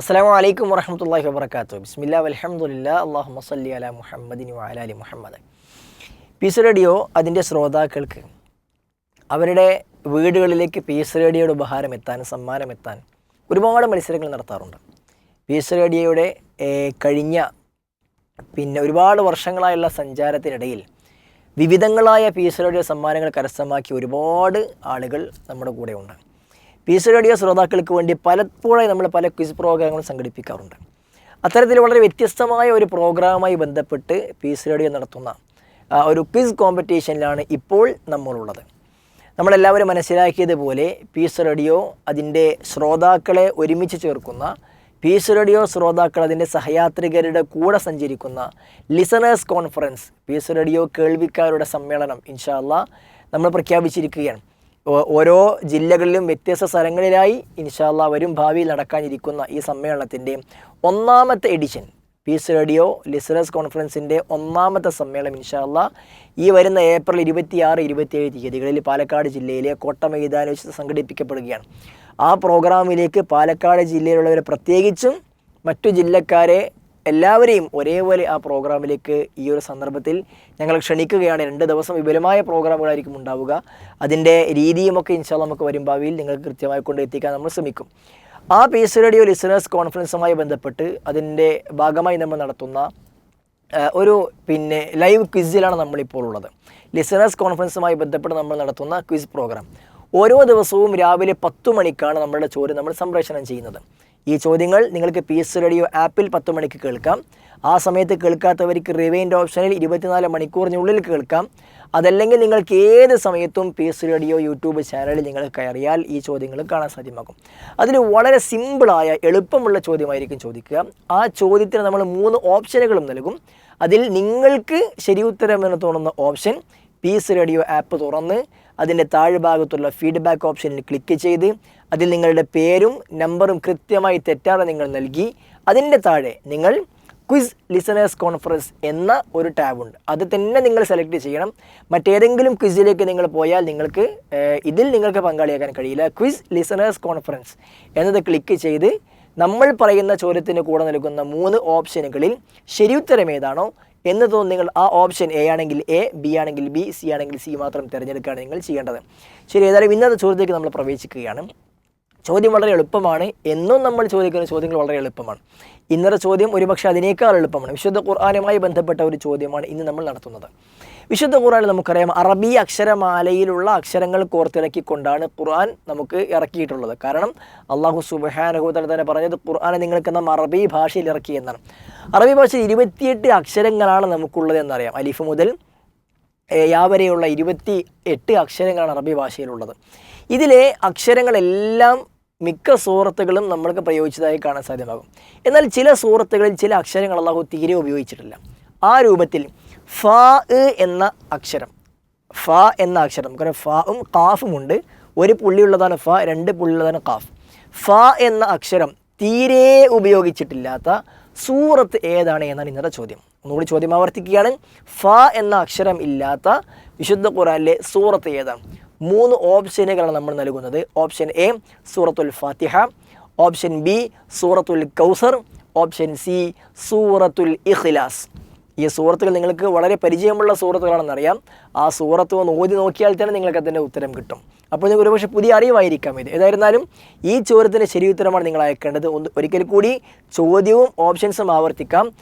അസ്സാം വലൈക്കും വറഹമത്തല്ലാഹി വബർക്കാത്തു ബിസ്മില്ലാ അലഹമുല്ല അള്ളാഹു മസല്ലി അല മുഹമ്മദിന് വാലാലി മുഹമ്മദ്. പീസ് റേഡിയോ അതിന്റെ ശ്രോതാക്കൾക്ക് അവരുടെ വീടുകളിലേക്ക് പീസ് റേഡിയോയുടെ ഉപഹാരം എത്താൻ സമ്മാനം എത്താൻ ഒരുപാട് മത്സരങ്ങൾ നടത്താറുണ്ട്. പീസ് റേഡിയോയുടെ കഴിഞ്ഞ പിന്നെ ഒരുപാട് വർഷങ്ങളായുള്ള സഞ്ചാരത്തിനിടയിൽ വിവിധങ്ങളായ പീസ് റേഡിയോ സമ്മാനങ്ങൾ കരസ്ഥമാക്കിയ ഒരുപാട് ആളുകൾ നമ്മുടെ കൂടെയുണ്ട്. പീസ് റേഡിയോ ശ്രോതാക്കൾക്ക് വേണ്ടി പലപ്പോഴായി നമ്മൾ പല ക്വിസ് പ്രോഗ്രാമുകളും സംഘടിപ്പിക്കാറുണ്ട്. അത്തരത്തിൽ വളരെ വ്യത്യസ്തമായ ഒരു പ്രോഗ്രാമുമായി ബന്ധപ്പെട്ട് പീസ് റേഡിയോ നടത്തുന്ന ഒരു ക്വിസ് കോമ്പറ്റീഷനിലാണ് ഇപ്പോൾ നമ്മളുള്ളത്. നമ്മളെല്ലാവരും മനസ്സിലാക്കിയതുപോലെ പീസ് റേഡിയോ അതിന്റെ ശ്രോതാക്കളെ ഒരുമിച്ച് ചേർക്കുന്ന പീസ് റേഡിയോ ശ്രോതാക്കൾ അതിന്റെ സഹയാത്രികരുടെ കൂടെ സഞ്ചരിക്കുന്ന ലിസണേഴ്സ് കോൺഫറൻസ് പീസ് റേഡിയോ കേൾവിക്കാരുടെ സമ്മേളനം ഇൻഷാല്ല നമ്മൾ പ്രഖ്യാപിച്ചിരിക്കുകയാണ്. ഓരോ ജില്ലകളിലും വ്യത്യസ്ത സ്ഥലങ്ങളിലായി ഇൻഷാല്ല വരും ഭാവിയിൽ നടക്കാനിരിക്കുന്ന ഈ സമ്മേളനത്തിന്റെ ഒന്നാമത്തെ എഡിഷൻ പീസ് റേഡിയോ ലിസണേഴ്സ് കോൺഫറൻസിന്റെ ഒന്നാമത്തെ സമ്മേളനം ഇൻഷാല്ല ഈ വരുന്ന ഏപ്രിൽ ഇരുപത്തിയാറ് ഇരുപത്തിയേഴ് തീയതികളിൽ പാലക്കാട് ജില്ലയിലെ കോട്ട മൈതാനം വെച്ച് സംഘടിപ്പിക്കപ്പെടുകയാണ്. ആ പ്രോഗ്രാമിലേക്ക് പാലക്കാട് ജില്ലയിലുള്ളവരെ പ്രത്യേകിച്ചും മറ്റു ജില്ലക്കാരെ എല്ലാവരെയും ഒരേപോലെ ആ പ്രോഗ്രാമിലേക്ക് ഈ ഒരു സന്ദർഭത്തിൽ ഞങ്ങൾ ക്ഷണിക്കുകയാണ്. രണ്ട് ദിവസം വിപുലമായ പ്രോഗ്രാമുകളായിരിക്കും ഉണ്ടാവുക. അതിന്റെ രീതിയുമൊക്കെ ഇൻഷാ നമുക്ക് വരും ഭാവിയിൽ നിങ്ങൾക്ക് കൃത്യമായി കൊണ്ട് എത്തിക്കാൻ നമ്മൾ ശ്രമിക്കും. ആ പീസ് റേഡിയോ ലിസണേഴ്സ് കോൺഫറൻസുമായി ബന്ധപ്പെട്ട് അതിന്റെ ഭാഗമായി നമ്മൾ നടത്തുന്ന ഒരു പിന്നെ ലൈവ് ക്വിസിലാണ് നമ്മളിപ്പോൾ ഉള്ളത്. ലിസണേഴ്സ് കോൺഫറൻസുമായി ബന്ധപ്പെട്ട് നമ്മൾ നടത്തുന്ന ക്വിസ് പ്രോഗ്രാം. ഓരോ ദിവസവും രാവിലെ പത്തു മണിക്കാണ് നമ്മളുടെ ചോദ്യം നമ്മൾ സംപ്രേഷണം ചെയ്യുന്നത്. ഈ ചോദ്യങ്ങൾ നിങ്ങൾക്ക് പി എസ് റേഡിയോ ആപ്പിൽ പത്ത് മണിക്ക് കേൾക്കാം. ആ സമയത്ത് കേൾക്കാത്തവർക്ക് റിവൈൻഡ് ഓപ്ഷനിൽ ഇരുപത്തിനാല് മണിക്കൂറിനുള്ളിൽ കേൾക്കാം. അതല്ലെങ്കിൽ നിങ്ങൾക്ക് ഏത് സമയത്തും പി എസ് റേഡിയോ യൂട്യൂബ് ചാനലിൽ നിങ്ങൾ കയറിയാൽ ഈ ചോദ്യങ്ങൾ കാണാൻ സാധ്യമാകും. അതിൽ വളരെ സിമ്പിളായ എളുപ്പമുള്ള ചോദ്യമായിരിക്കും ചോദിക്കുക. ആ ചോദ്യത്തിന് നമ്മൾ മൂന്ന് ഓപ്ഷനുകളും നൽകും. അതിൽ നിങ്ങൾക്ക് ശരി ഉത്തരമെന്ന് തോന്നുന്ന ഓപ്ഷൻ പീസ് റേഡിയോ ആപ്പ് തുറന്ന് അതിന്റെ താഴ്ഭാഗത്തുള്ള ഫീഡ്ബാക്ക് ഓപ്ഷനിൽ ക്ലിക്ക് ചെയ്ത് അതിൽ നിങ്ങളുടെ പേരും നമ്പറും കൃത്യമായി തെറ്റാതെ നിങ്ങൾ നൽകി അതിന്റെ താഴെ നിങ്ങൾ ക്വിസ് ലിസണേഴ്സ് കോൺഫറൻസ് എന്ന ഒരു ടാബുണ്ട് അത് തന്നെ നിങ്ങൾ സെലക്ട് ചെയ്യണം. മറ്റേതെങ്കിലും ക്വിസിലേക്ക് നിങ്ങൾ പോയാൽ നിങ്ങൾക്ക് ഇതിൽ നിങ്ങൾക്ക് പങ്കാളിയാക്കാൻ കഴിയില്ല. ക്വിസ് ലിസണേഴ്സ് കോൺഫറൻസ് എന്നത് ക്ലിക്ക് ചെയ്ത് നമ്മൾ പറയുന്ന ചോദ്യത്തിന് കൂടെ നൽകുന്ന മൂന്ന് ഓപ്ഷനുകളിൽ ശരിയുത്തരം ഏതാണോ എന്ന് തോന്നുന്നു നിങ്ങൾ ആ ഓപ്ഷൻ എ ആണെങ്കിൽ എ ബി ആണെങ്കിൽ ബി സി ആണെങ്കിൽ സി മാത്രം തിരഞ്ഞെടുക്കുകയാണ് നിങ്ങൾ ചെയ്യേണ്ടത്. ശരി ഏതായാലും ഇന്നത്തെ ചോദ്യത്തിലേക്ക് നമ്മൾ പ്രവേശിക്കുകയാണ്. ചോദ്യം വളരെ എളുപ്പമാണ്. എന്നും നമ്മൾ ചോദിക്കുന്ന ചോദ്യങ്ങൾ വളരെ എളുപ്പമാണ്. ഇന്നത്തെ ചോദ്യം ഒരുപക്ഷെ അതിനേക്കാൾ എളുപ്പമാണ്. വിശുദ്ധ ഖുർആാനുമായി ബന്ധപ്പെട്ട ഒരു ചോദ്യമാണ് ഇന്ന് നമ്മൾ നടത്തുന്നത്. വിശുദ്ധ ഖുർആാനിൽ നമുക്കറിയാം അറബി അക്ഷരമാലയിലുള്ള അക്ഷരങ്ങൾ കോർത്തിറക്കിക്കൊണ്ടാണ് ഖുർആൻ നമുക്ക് ഇറക്കിയിട്ടുള്ളത്. കാരണം അള്ളാഹു സുബാനഹുദൽ തന്നെ പറഞ്ഞത് ഖുർആാനെ നിങ്ങൾക്ക് നാം അറബി ഭാഷയിൽ ഇറക്കി എന്നാണ്. അറബി ഭാഷയിൽ ഇരുപത്തിയെട്ട് അക്ഷരങ്ങളാണ് നമുക്കുള്ളത് എന്നറിയാം. അലിഫ് മുതൽ യാവരെയുള്ള ഇരുപത്തി എട്ട് അക്ഷരങ്ങളാണ് അറബി ഭാഷയിലുള്ളത്. ഇതിലെ അക്ഷരങ്ങളെല്ലാം മിക്ക സൂറത്തുകളും നമ്മൾക്ക് പ്രയോഗിച്ചതായി കാണാൻ സാധ്യമാകും. എന്നാൽ ചില സൂറത്തുകളിൽ ചില അക്ഷരങ്ങൾ അള്ളാഹു തീരെ ഉപയോഗിച്ചിട്ടില്ല. ആ രൂപത്തിൽ ഫ എന്ന അക്ഷരം ഫ എന്ന അക്ഷരം നമുക്കറിയാം ഫാവും കാഫും ഉണ്ട്. ഒരു പുള്ളിയുള്ളതാണ് ഫ രണ്ട് പുള്ളിയുള്ളതാണ് കാഫ് ഫ എന്ന അക്ഷരം തീരെ ഉപയോഗിച്ചിട്ടില്ലാത്ത സൂറത്ത് ഏതാണ് എന്നാണ് ഇന്നത്തെ ചോദ്യം. ഒന്നുകൂടി ചോദ്യം ആവർത്തിക്കുകയാണ്. ഫ എന്ന അക്ഷരം ഇല്ലാത്ത വിശുദ്ധ ഖുറാനിലെ സൂറത്ത് ഏതാണ്? മൂന്ന് ഓപ്ഷനുകളാണ് നമ്മൾ നൽകുന്നത്. ഓപ്ഷൻ എ സൂറത്തുൽ ഫാത്തിഹ. ഓപ്ഷൻ ബി സൂറത്തുൽ കൗസർ. ഓപ്ഷൻ സി സൂറത്തുൽ ഇഖ്ലാസ്. ഈ സൂറത്തുകൾ നിങ്ങൾക്ക് വളരെ പരിചയമുള്ള സൂറത്തുകളാണെന്നറിയാം. ആ സൂറത്ത് ഒന്ന് ഓതി നോക്കിയാൽ തന്നെ നിങ്ങൾക്ക് അതിന്റെ ഉത്തരം കിട്ടും. അപ്പോൾ നിങ്ങൾക്ക് ഒരുപക്ഷെ പുതിയ അറിവായിരിക്കാം ഇത്. ഏതായിരുന്നാലും ഈ ചോദ്യത്തിന്റെ ശരി ഉത്തരമാണ് നിങ്ങൾ അയക്കേണ്ടത്. ഒന്ന് ഒരിക്കൽ കൂടി ചോദ്യവും ഓപ്ഷൻസും ആവർത്തിക്കാം.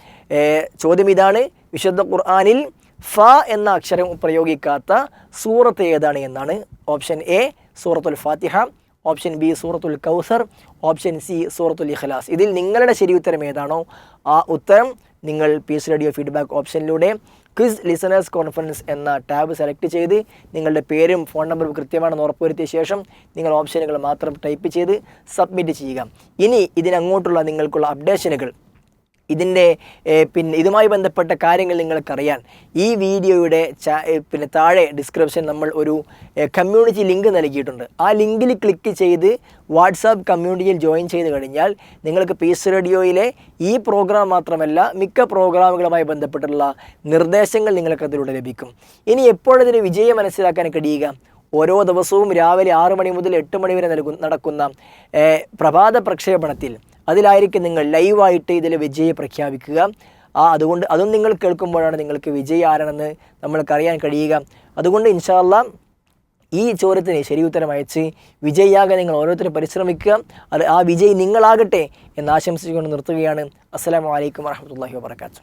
ചോദ്യം ഇതാണ്. വിശുദ്ധ ഖുർആാനിൽ ഫ എന്ന അക്ഷരം പ്രയോഗിക്കാത്ത സൂറത്ത് ഏതാണ് എന്നാണ് ഓപ്ഷൻ എ സൂറത്തുൽ ഫാത്തിഹ ഓപ്ഷൻ ബി സൂറത്തുൽ കൗസർ ഓപ്ഷൻ സി സൂറത്തുൽ ഇഖ്ലാസ്. ഇതിൽ നിങ്ങളുടെ ശരി ഉത്തരം ഏതാണോ ആ ഉത്തരം നിങ്ങൾ പീസ് റേഡിയോ ഫീഡ്ബാക്ക് ഓപ്ഷനിലൂടെ ക്വിസ് ലിസണേഴ്സ് കോൺഫറൻസ് എന്ന ടാബ് സെലക്ട് ചെയ്ത് നിങ്ങളുടെ പേരും ഫോൺ നമ്പറും കൃത്യമാണെന്ന് ഉറപ്പുവരുത്തിയ ശേഷം നിങ്ങൾ ഓപ്ഷനുകൾ മാത്രം ടൈപ്പ് ചെയ്ത് സബ്മിറ്റ് ചെയ്യുക. ഇനി ഇതിനങ്ങോട്ടുള്ള നിങ്ങൾക്കുള്ള അപ്ഡേഷനുകൾ ഇതിന്റെ പിന്നെ ഇതുമായി ബന്ധപ്പെട്ട കാര്യങ്ങൾ നിങ്ങൾക്കറിയാൻ ഈ വീഡിയോയുടെ പിന്നെ താഴെ ഡിസ്ക്രിപ്ഷൻ നമ്മൾ ഒരു കമ്മ്യൂണിറ്റി ലിങ്ക് നൽകിയിട്ടുണ്ട്. ആ ലിങ്കിൽ ക്ലിക്ക് ചെയ്ത് വാട്സാപ്പ് കമ്മ്യൂണിറ്റിയിൽ ജോയിൻ ചെയ്ത് കഴിഞ്ഞാൽ നിങ്ങൾക്ക് പീസ് റേഡിയോയിലെ ഈ പ്രോഗ്രാം മാത്രമല്ല മിക്ക പ്രോഗ്രാമുകളുമായി ബന്ധപ്പെട്ടുള്ള നിർദ്ദേശങ്ങൾ നിങ്ങൾക്ക് അതിലൂടെ ലഭിക്കും. ഇനി എപ്പോഴതിന് വിജയം മനസ്സിലാക്കാൻ കഴിയുക? ഓരോ ദിവസവും രാവിലെ ആറ് മണി മുതൽ എട്ട് മണി വരെ നൽകുന്ന നടക്കുന്ന പ്രഭാത പ്രക്ഷേപണത്തിൽ. അതിലായിരിക്കും നിങ്ങൾ ലൈവായിട്ട് ഇതിൽ വിജയം പ്രഖ്യാപിക്കുക. ആ അതുകൊണ്ട് അതും നിങ്ങൾ കേൾക്കുമ്പോഴാണ് നിങ്ങൾക്ക് വിജയി ആരാണെന്ന് നമ്മൾക്കറിയാൻ കഴിയുക. അതുകൊണ്ട് ഇൻഷാല്ല ഈ ചോദ്യത്തിന് ഉത്തരം അയച്ച് വിജയിയാകാൻ നിങ്ങൾ ഓരോരുത്തരും പരിശ്രമിക്കുക. അത് ആ വിജയി നിങ്ങളാകട്ടെ എന്ന് ആശംസിച്ചുകൊണ്ട് നിർത്തുകയാണ്. അസ്സാം വലൈക്കും വാഹമത്തല്ലാഹി വാബർക്കാത്തു